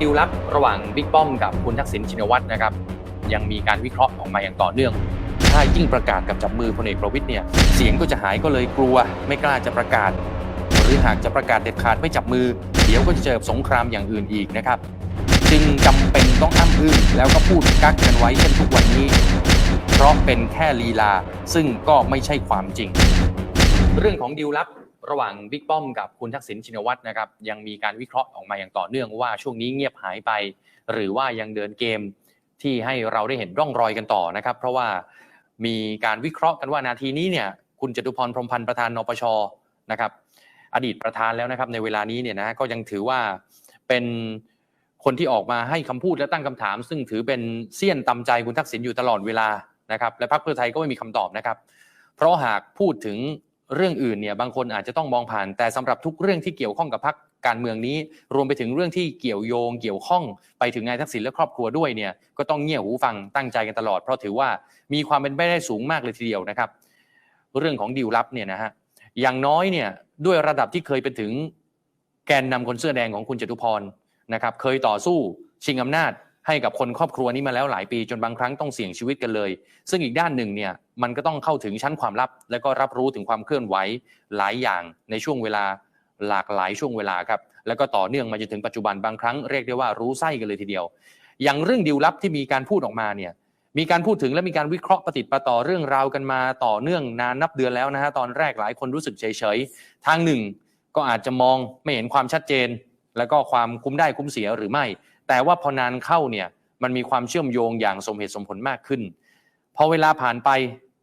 ดิวลับระหว่างบิ๊กป้อมกับคุณทักษิณชินวัตรนะครับ ยังมีการวิเคราะห์ออกมาอย่างต่อเนื่อง ถ้ายิ่งประกาศกับจับมือพลเอกประวิตยเนี่ย เสียงก็จะหายก็เลยกลัว ไม่กล้าจะประกาศ หรือหากจะประกาศเด็ดขาดไม่จับมือ เดี๋ยวก็จะเจอสงครามอย่างอื่นอีกนะครับ จึงจำเป็นต้องอ้ำอึ้งแล้วก็พูดกักกันไว้เช่นทุกวันนี้ เพราะเป็นแค่ลีลาซึ่งก็ไม่ใช่ความจริง เรื่องของดิวลับ ระหว่างบิ๊กป้อมกับคุณทักษิณชินวัตรนะครับยังมีการวิเคราะห์ออกมาอย่างต่อเนื่องว่าช่วงนี้เงียบหายไป หรือว่ายังเดินเกมที่ให้เราได้เห็นร่องรอยกันต่อนะครับ เพราะว่ามีการวิเคราะห์กันว่านาทีนี้เนี่ยคุณจตุพรพรมพันธ์ประธานนปชนะครับ อดีตประธานแล้วนะครับในเวลานี้เนี่ยนะก็ยังถือว่าเป็นคนที่ออกมาให้คำพูดและตั้งคำถาม ซึ่งถือเป็นเสี้ยนตำใจคุณทักษิณอยู่ตลอดเวลานะครับ และพรรคเพื่อไทยก็ไม่มีคำตอบนะครับ เพราะหากพูดถึง เรื่องอื่นเนี่ยบางคนอาจจะต้องมองผ่าน แต่สำหรับทุกเรื่องที่เกี่ยวข้องกับพรรคการเมืองนี้ รวมไปถึงเรื่องที่เกี่ยวโยง เกี่ยวข้องไปถึงนายทักษิณและครอบครัวด้วยเนี่ยก็ต้องเงี่ยหูฟังตั้งใจกันตลอด เพราะถือว่ามีความเป็นไปได้สูงมากเลยทีเดียวนะครับ เรื่องของดีลลับเนี่ยนะฮะอย่างน้อยเนี่ยด้วยระดับที่เคยเป็นถึงแกนนำคนเสื้อแดงของคุณจตุพรนะครับเคยต่อสู้ชิงอำนาจ ให้กับคนครอบครัวนี้มาแล้วหลายปีจนบางครั้งต้องเสี่ยงชีวิตกันเลย ซึ่งอีกด้านหนึ่งเนี่ยมันก็ต้องเข้าถึงชั้นความลับ และก็รับรู้ถึงความเคลื่อนไหวหลายอย่างในช่วงเวลาหลากหลายช่วงเวลาครับแล้วก็ต่อเนื่องมาจนถึงปัจจุบันบางครั้งเรียกได้ว่ารู้ไส้กันเลยทีเดียว อย่างเรื่องดีลลับที่มีการพูดออกมาเนี่ยมีการพูดถึงและมีการวิเคราะห์ประติดประต่อเรื่องราวกันมาต่อเนื่องนานนับเดือนแล้วนะฮะตอนแรกหลายคนรู้สึกเฉยๆทางหนึ่ง ก็อาจจะมองไม่เห็นความชัดเจน แล้วก็ความคุ้มได้คุ้มเสียหรือไม่ แต่ว่าพอนานเข้าเนี่ยมันมีความเชื่อมโยงอย่างสมเหตุสมผลมากขึ้น พอเวลาผ่านไป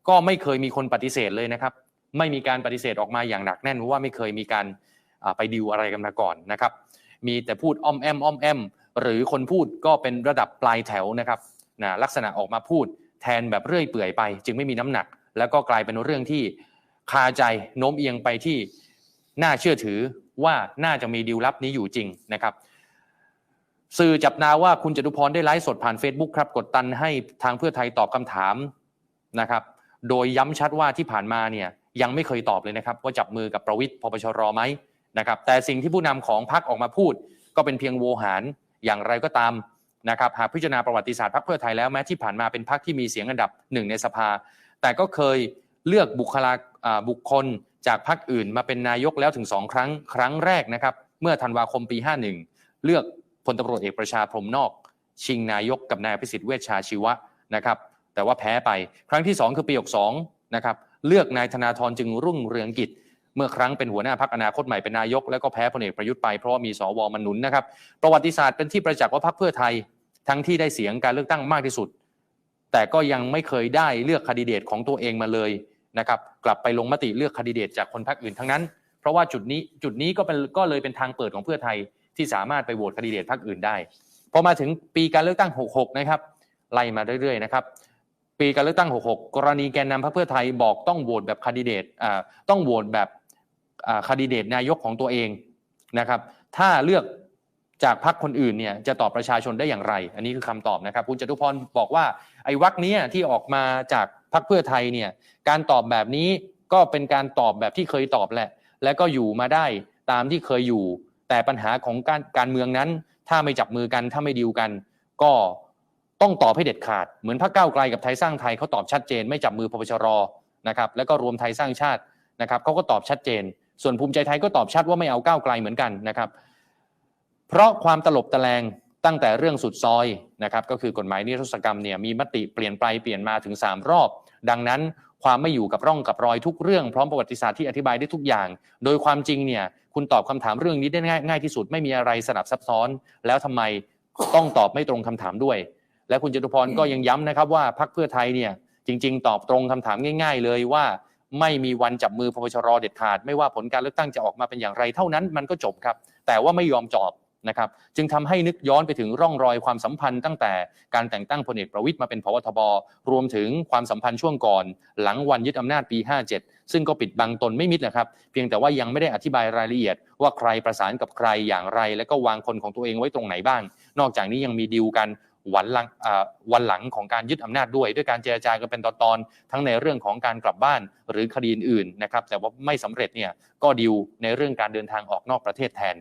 ก็ไม่เคยมีคนปฏิเสธเลยนะครับ ไม่มีการปฏิเสธออกมาอย่างหนักแน่นว่าไม่เคยมีการไปดิวอะไรกันมาก่อนนะครับ มีแต่พูดอ้อมแอมอ้อมแอมหรือคนพูดก็เป็นระดับปลายแถวนะครับนะลักษณะออกมาพูดแทนแบบเรื่อยเปื่อยไป จึงไม่มีน้ำหนัก แล้วก็กลายเป็นเรื่องที่คาใจโน้มเอียงไปที่น่าเชื่อถือว่าน่าจะมีดีลลับนี้อยู่จริงนะครับ สื่อจับนาว่าคุณจตุพรได้ไลฟ์สดผ่าน Facebook ครับ กดตันให้ทางเพื่อไทยตอบคำถามนะครับ โดยย้ำชัดว่าที่ผ่านมาเนี่ยยังไม่เคยตอบเลยนะครับ ว่าจับมือกับประวิทย์พปชรไหมนะครับ แต่สิ่งที่ผู้นำของพรรคออกมาพูด ก็เป็นเพียงโวหารอย่างไรก็ตามนะครับ หากพิจารณาประวัติศาสตร์พรรคเพื่อไทยแล้วแม้ที่ผ่านมาเป็นพรรคที่มีเสียงอันดับหนึ่งในสภา แต่ก็เคยเลือกบุคลาบุคคลจากพรรคอื่นมาเป็นนายกแล้วถึงสองครั้งครั้งแรกนะครับ เมื่อธันวาคมปี 51 เลือก พลตำรวจเอกประชาพรมนอก ชิงนายกกับนายพิสิทธิ์เวชชาชีวะนะครับ แต่ว่าแพ้ไป ครั้งที่ 2 คือปี62นะครับ เลือกนายธนาธรจึงรุ่งเรืองกิจ เมื่อครั้งเป็นหัวหน้าพักอนาคตใหม่เป็นนายก แล้วก็แพ้พลเอกประยุทธ์ไปเพราะว่ามีสวมาหนุนนะครับ ประวัติศาสตร์เป็นที่ประจักษ์ว่าพักเพื่อไทย ทั้งที่ได้เสียงการเลือกตั้งมากที่สุด แต่ก็ยังไม่เคยได้เลือกคดีเดตของตัวเองมาเลยนะครับ กลับไปลงมติเลือกคดีเดตจากคนพรรคอื่นทั้งนั้น เพราะว่าจุดนี้จุดนี้ก็เป็นก็เลยเป็นทางเปิดของเพื่อไทย ที่สามารถไปโหวตคดีเดตพรรคอื่นได้พอมาถึงปีการเลือกตั้ง 66 นะครับไล่มาเรื่อยๆนะครับปีการเลือกตั้ง 66 กรณีแกนนำพรรคเพื่อไทยบอกต้องโหวตแบบคดีเดตอ่าต้องโหวตแบบคดีเดตนายกของตัวเองนะครับ ถ้าเลือกจากพรรคคนอื่นเนี่ยจะตอบประชาชนได้อย่างไร อันนี้คือคำตอบนะครับคุณจตุพรบอกว่าไอ้วักนี้ที่ออกมาจากพรรคเพื่อไทยเนี่ยการตอบแบบนี้ก็เป็นการตอบแบบที่เคยตอบแหละ และก็อยู่มาได้ตามที่เคยอยู่ แต่ปัญหาของการการเมืองนั้น ถ้าไม่จับมือกันถ้าไม่ดีลกัน ก็ต้องตอบให้เด็ดขาด เหมือนพรรคก้าวไกลกับไทยสร้างไทยเขาตอบชัดเจน ไม่จับมือพปชรนะครับแล้วก็รวมไทยสร้างชาตินะครับเขาก็ตอบชัดเจน ส่วนภูมิใจไทยก็ตอบชัดว่าไม่เอาก้าวไกลเหมือนกันนะครับ เพราะความตลบตะแลง ตั้งแต่เรื่องสุดซอยนะครับก็คือกฎหมายนิรโทษกรรมเนี่ยมีมติเปลี่ยนไปเปลี่ยนมาถึง 3 รอบ ดังนั้นความไม่อยู่กับร่องกับรอยทุกเรื่องพร้อมประวัติศาสตร์ที่อธิบายได้ทุกอย่าง โดยความจริงเนี่ยคุณตอบคำถามเรื่องนี้ได้ง่ายง่ายที่สุดไม่มีอะไรสลับซับซ้อน แล้วทำไมต้องตอบไม่ตรงคำถามด้วย และคุณจตุพรก็ยังย้ำนะครับว่าพรรคเพื่อไทยเนี่ยจริง ๆ ตอบตรงคำถามง่าย ๆ เลยว่า ไม่มีวันจับมือพปชรเด็ดขาด ไม่ว่าผลการเลือกตั้งจะออกมาเป็นอย่างไรเท่านั้นมันก็จบครับ แต่ว่าไม่ยอมจอบ นะครับจึงทำให้นึกย้อนไปถึงร่องรอยความสัมพันธ์ตั้งแต่การแต่งตั้งพลเอกประวิตยมาเป็นพวทบรวมถึงความสัมพันธ์ช่วงก่อน หลังวันยึดอำนาจปี 57 ซึ่งก็ปิดบังตนไม่มิดนะครับ เพียงแต่ว่ายังไม่ได้อธิบายรายละเอียด ว่าใครประสานกับใครอย่างไร และก็วางคนของตัวเองไว้ตรงไหนบ้าง นอกจากนี้ยังมีดีลกันวันหลังวันหลังของการยึดอำนาจด้วย ด้วยการเจรจากันเป็นตอนๆทั้งในเรื่องของการกลับบ้านหรือคดีอื่นๆนะครับแต่ว่าไม่สำเร็จเนี่ยก็ดีลในเรื่องการเดินทางออกนอกประเทศแทน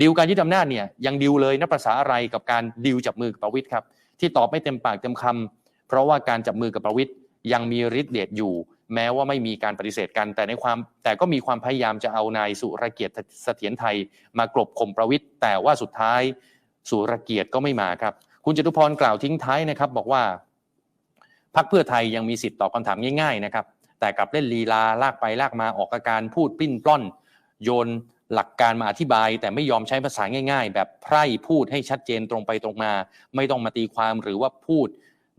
ดิวการยึดอำนาจเนี่ยยังดิวเลยนับประษาอะไรกับการดิวจับมือกับประวิตยครับที่ตอบไม่เต็มปากเต็มคำเพราะว่าการจับมือกับประวิตยยังมีฤทธิ์เดชอยู่ แม้ว่าไม่มีการปฏิเสธกัน แต่ในความแต่ก็มีความพยายามจะเอานายสุรเกียรติเสถียรไทย มากลบข่มประวิตยแต่ว่าสุดท้ายสุรเกียรติก็ไม่มาครับ คุณจตุพรกล่าวทิ้งท้ายนะครับ บอกว่าพรรคเพื่อไทยยังมีสิทธิ์ตอบคำถามง่ายๆนะครับแต่กลับเล่นลีลาลากไปลากมาออกอาการพูดปิ้นปล้อน โยน หลักการมาอธิบาย แต่ไม่ยอมใช้ภาษาง่าย ๆ แบบไพร่พูดให้ชัดเจนตรงไปตรงมา ไม่ต้องมาตีความหรือว่าพูด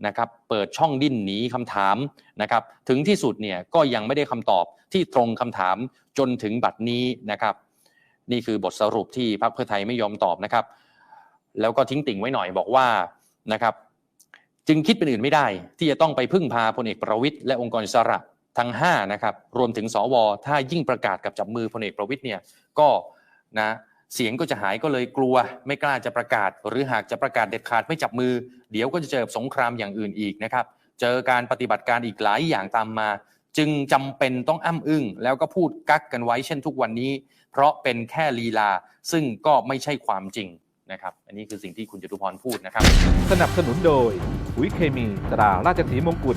นะครับเปิดช่องดิ้นหนีคำถามนะครับถึงที่สุดเนี่ยก็ยังไม่ได้คำตอบที่ตรงคำถามจนถึงบัดนี้นะครับนี่คือบทสรุปที่พรรคเพื่อไทยไม่ยอมตอบนะครับ แล้วก็ทิ้งติ่งไว้หน่อยบอกว่านะครับจึงคิดเป็นอื่นไม่ได้ ที่จะต้องไปพึ่งพาพลเอกประวิตยและองค์กรอิสระ ทั้ง5นะครับรวมถึงสว ถ้ายิ่งประกาศกับจับมือพลเอกประวิตยเนี่ยก็นะเสียงก็จะหายก็เลยกลัว ไม่กล้าจะประกาศ หรือหากจะประกาศเด็ดขาดไม่จับมือ เดี๋ยวก็จะเจอสงครามอย่างอื่นอีกนะครับ เจอการปฏิบัติการอีกหลายอย่างตามมา จึงจำเป็นต้องอ้ำอึ้ง แล้วก็พูดกักกันไว้เช่นทุกวันนี้ เพราะเป็นแค่ลีลา ซึ่งก็ไม่ใช่ความจริงนะครับ อันนี้คือสิ่งที่คุณจตุพรพูดนะครับ สนับสนุนโดยปุ๋ยเคมีตราราชสีมงกุฎ